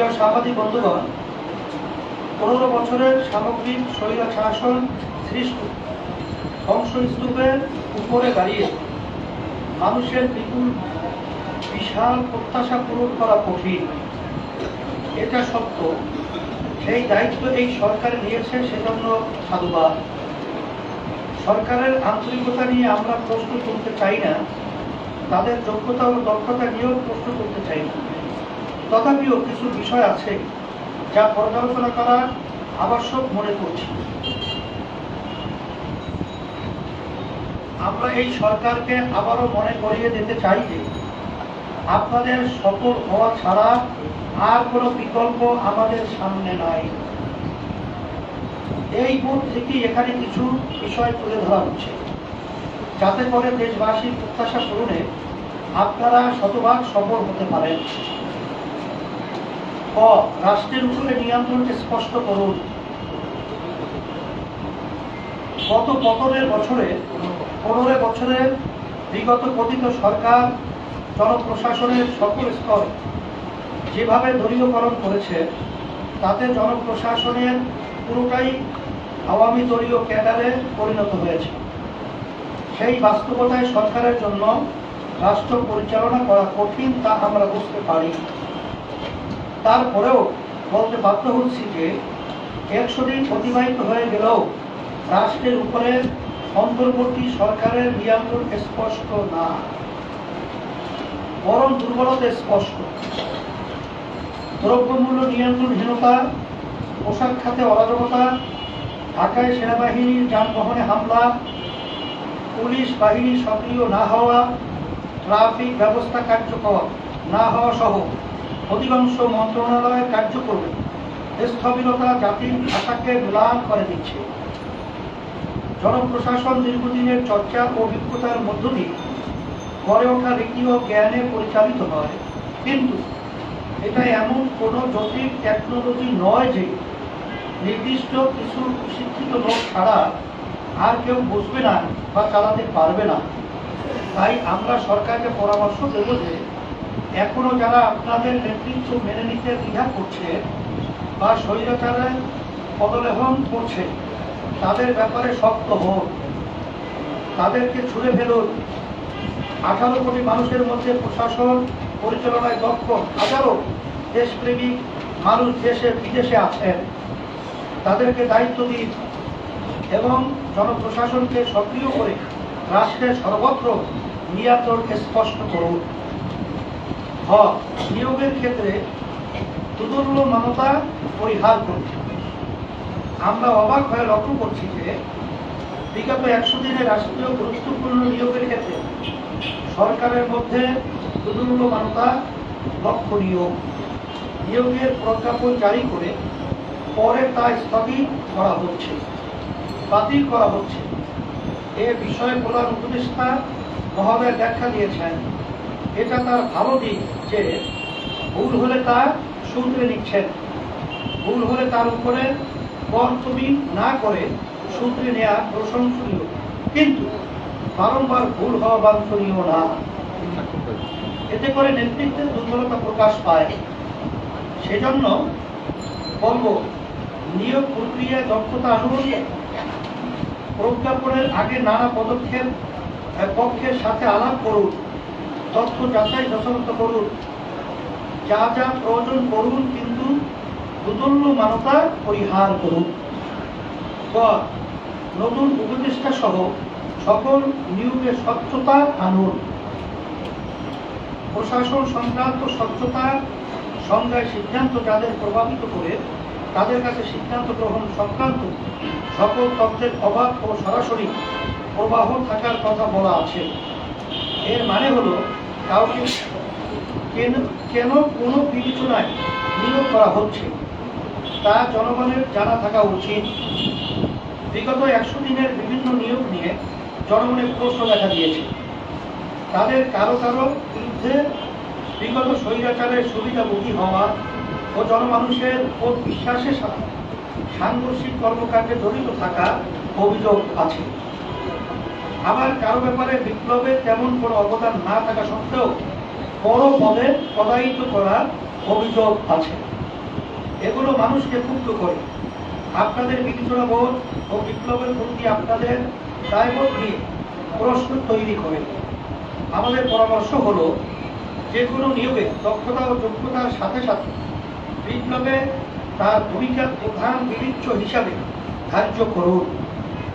প্রিয় সাংবাদিক বন্ধুগণ, পনেরো বছরের সামগ্রিক ধ্বংসস্তূপের উপরে দাঁড়িয়ে মানুষের বিপুল বিশাল প্রত্যাশা পূরণ করা কঠিন। এটা সত্য। সেই দায়িত্ব এই সরকার নিয়েছে সেজন্য সাধুবাদ। সরকারের আন্তরিকতা নিয়ে আমরা প্রশ্ন তুলতে চাই না, তাদের যোগ্যতা ও দক্ষতা নিয়েও প্রশ্ন তুলতে চাই না। তথাপিও কিছু বিষয় আছে যা পর্যালোচনা করা আবশ্যক মনে করছি। আমরা এই সরকারকে আবারও মনে করিয়ে দিতে চাই যে আপনাদের সফল হওয়া ছাড়া আর কোনো বিকল্প আমাদের সামনে নাই। এই বোধ থেকে এখানে কিছু বিষয় তুলে ধরা হচ্ছে। যাতে করে দেশবাসীর প্রত্যাশা পূরণে আপনারা শতভাগ সফল হতে পারেন। রাষ্ট্রের উপরে নিয়ন্ত্রণকে স্পষ্ট করুন। গত পতনের বছরে, পনেরো বছরের বিগত কথিত সরকার, জনপ্রশাসনের সকল স্তর যেভাবে দলীয়করণ করেছে, তাতে জনপ্রশাসনের পুরোটাই আওয়ামী দলীয় ক্যাডারে পরিণত হয়েছে। সেই বাস্তবতায় সরকারের জন্য রাষ্ট্র পরিচালনা করা কঠিন তা আমরা বুঝতে পারি। তারপরেও বলতে বাধ্য হচ্ছি যে একশো দিন অতিবাহিত হয়ে গেলেও রাষ্ট্রের উপরে অন্তর্বর্তী সরকারের নিয়ন্ত্রণ স্পষ্ট না, বরং দুর্বলতা স্পষ্ট। দ্রব্যমূল্য নিয়ন্ত্রণহীনতা, পোশাক খাতে অরাজকতা, ঢাকায় সেনাবাহিনীর যানবাহনে হামলা, পুলিশ বাহিনী সক্রিয় না হওয়া, ট্রাফিক ব্যবস্থা কার্যকর না হওয়া সহ অধিকাংশ মন্ত্রণালয়ের কার্যক্রমে স্থবিরতা জাতির ভাষাকে ম্লান করে দিচ্ছে। জনপ্রশাসন দীর্ঘদিনের চর্চা ও অভিজ্ঞতার মধ্য দিয়ে গড়ে ওঠা রীতি ও জ্ঞানে পরিচালিত হয়। কিন্তু এটা এমন কোনো জটিল টেকনোলজি নয় যে নির্দিষ্ট কিছু শিক্ষিত লোক ছাড়া আর কেউ বুঝবে না বা চালাতে পারবে না। তাই আমরা সরকারকে পরামর্শ দেব যে এখনও যারা আপনাদের নেতৃত্ব মেনে নিতে দ্বিধা করছে বা স্বৈরাচারের পদলেহন করছে, তাদের ব্যাপারে শক্ত হোক তাদেরকে ছুড়ে ফেলুন। আঠারো কোটি মানুষের মধ্যে প্রশাসন পরিচালনায় দক্ষ হাজারো দেশপ্রেমিক মানুষ দেশে, বিদেশে আছেন। তাদেরকে দায়িত্ব দিন এবং জনপ্রশাসনকে সক্রিয় করে রাষ্ট্রের সর্বত্র নিয়ন্ত্রণ স্পষ্ট করুন। হ নিয়োগের ক্ষেত্রে দুদুল্য মানতা পরিহার করুন আমরা অবাক হয়ে লক্ষ্য করছি যে বিগত একশো দিনে রাষ্ট্রীয় গুরুত্বপূর্ণ নিয়োগের ক্ষেত্রে সরকারের মধ্যে দুদুল্য মানতা লক্ষণীয়। নিয়োগের প্রজ্ঞাপন জারি করে পরে তা স্থগিত করা হচ্ছে, বাতিল করা হচ্ছে। এ বিষয়ে প্রধান উপদেষ্টা মহোদয় ব্যাখ্যা দিয়েছেন। এটা তার ভালো দিক যে ভুল হলে তা শুনতে নিচ্ছেন। ভুল হলে তার উপরে কর্তবি না করে সূত্রে নেওয়া প্রশংসনীয়। কিন্তু বারংবার ভুল হওয়া বাঞ্ছনীয় না। এতে করে নেতৃত্বের দুর্বলতা প্রকাশ পায়। সেজন্য বলব, নিয়োগ প্রক্রিয়ায় দক্ষতা আনুন প্রজ্ঞাপনের আগে নানা পদক্ষেপ পক্ষের সাথে আলাপ করুন। তথ্য যাচাই যথাযথ করুন। যা যা প্রয়োজন করুন কিন্তু দুদল্য মানতা পরিহার করুন। গ নতুন উপদেষ্টা সহ সকল নিয়োগের স্বচ্ছতা আনুন। প্রশাসন সংক্রান্ত স্বচ্ছতা সংজ্ঞায় সিদ্ধান্ত যাদের প্রভাবিত করে তাদের কাছে সিদ্ধান্ত গ্রহণ সংক্রান্ত সকল তথ্যের অভাব ও সরাসরি প্রবাহ থাকার কথা বলা আছে। এর মানে হলো কাউকে কেন কেন কোনো বিবেচনায় নিয়োগ করা হচ্ছে। তা জনগণের জানা থাকা উচিত। বিগত একশো দিনের বিভিন্ন নিয়োগ নিয়ে জনগণের প্রশ্ন দেখা দিয়েছে। তাদের কারও কারও বিরুদ্ধে বিগত স্বৈরাচারের সুবিধাভোগী হওয়া ও জনমানুষের ভোট বিশ্বাসের সাথে সাংঘর্ষিক কর্মকাণ্ডে জড়িত থাকা অভিযোগ আছে। আবার কারও ব্যাপারে বিপ্লবে তেমন কোনো অবদান না থাকা সত্ত্বেও বড় পদে পদায়িত করার অভিযোগ আছে। এগুলো মানুষকে ক্ষুব্ধ করে। আপনাদের বিবেচনা বোধ ও বিপ্লবের প্রতি আপনাদের দায়বোধ নিয়ে প্রশ্ন তৈরি করে। আমাদের পরামর্শ হলো, যে কোনো নিয়োগে দক্ষতা ও যোগ্যতার সাথে সাথে বিপ্লবে তার ভূমিকা প্রধান বিবেচ্য হিসাবে ধার্য করুন।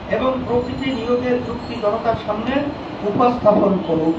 এবং প্রকৃতি নিয়োগের যুক্তি জনতার সামনে উপস্থাপন করুন